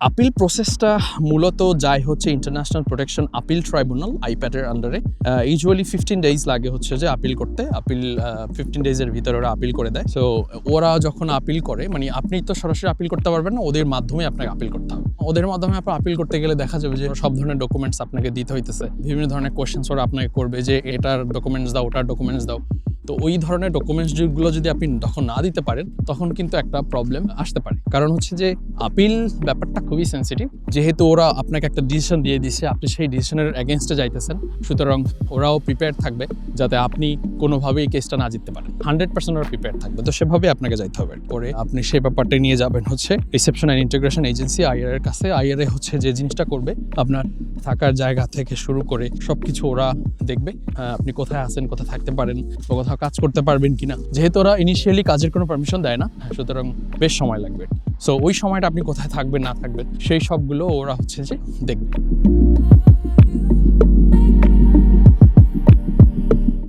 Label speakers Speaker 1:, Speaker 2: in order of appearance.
Speaker 1: Appeal প্রসেসটা মূলত যায় হচ্ছে ইন্টারন্যাশনাল প্রোটেকশন আপিল ট্রাইব্যুনাল আইপ্যাডের আন্ডারে ইউজুয়ালি ফিফটিন ডেজ লাগে হচ্ছে যে আপিল করতে। আপিল ফিফটিন ডেজের ভিতরে ওরা আপিল করে দেয়। সো ওরা যখন আপিল করে মানে আপনি তো সরাসরি আপিল করতে পারবেন না, ওদের মাধ্যমে আপনাকে আপিল করতে হবে। ওদের মাধ্যমে আপনার আপিল করতে গেলে দেখা যাবে যে সব ধরনের ডকুমেন্টস আপনাকে দিতে হইতেছে। বিভিন্ন ধরনের কোয়েশ্চেন্স ওরা আপনাকে করবে যে এটার ডকুমেন্টস দাও, ওটার ডকুমেন্টস দাও। তো ওই ধরনের ডকুমেন্টস যেগুলো যদি আপনি তখন না দিতে পারেন, তখন কিন্তু একটা প্রবলেম আসতে পারে। কারণ হচ্ছে যে আপিল ব্যাপারটা খুবই সেন্সিটিভ যেহেতু ওরা আপনাকে একটা ডিসিশন দিয়ে দিচ্ছে আপনি সেই ডিসিশনের এগেনস্টে যাইতেছেন। সুতরাং ওরাও প্রিপেয়ার থাকবে যাতে আপনি কোনোভাবেই কেসটা না জিততে পারেন। হান্ড্রেড পার্সেন্ট ওরা প্রিপেয়ার থাকবে। তো সেভাবে আপনাকে যাইতে হবে। পরে আপনি সেই ব্যাপারটা নিয়ে যাবেন হচ্ছে reception and integration agency IR এর কাছে। আইআর এ হচ্ছে যে জিনিসটা করবে, আপনার থাকার জায়গা থেকে শুরু করে সব কিছু ওরা দেখবে আপনি কোথায় আছেন, কোথায় থাকতে পারেন বা কোথাও কাজ করতে পারবেন কিনা। যেহেতু ওরা ইনিশিয়ালি কাজের কোনো পারমিশন দেয় না সুতরাং বেশ সময় লাগবে। সো ওই সময়টা আপনি কোথায় থাকবেন, না থাকবেন, সেই সবগুলো ওরা হচ্ছে যে দেখবে।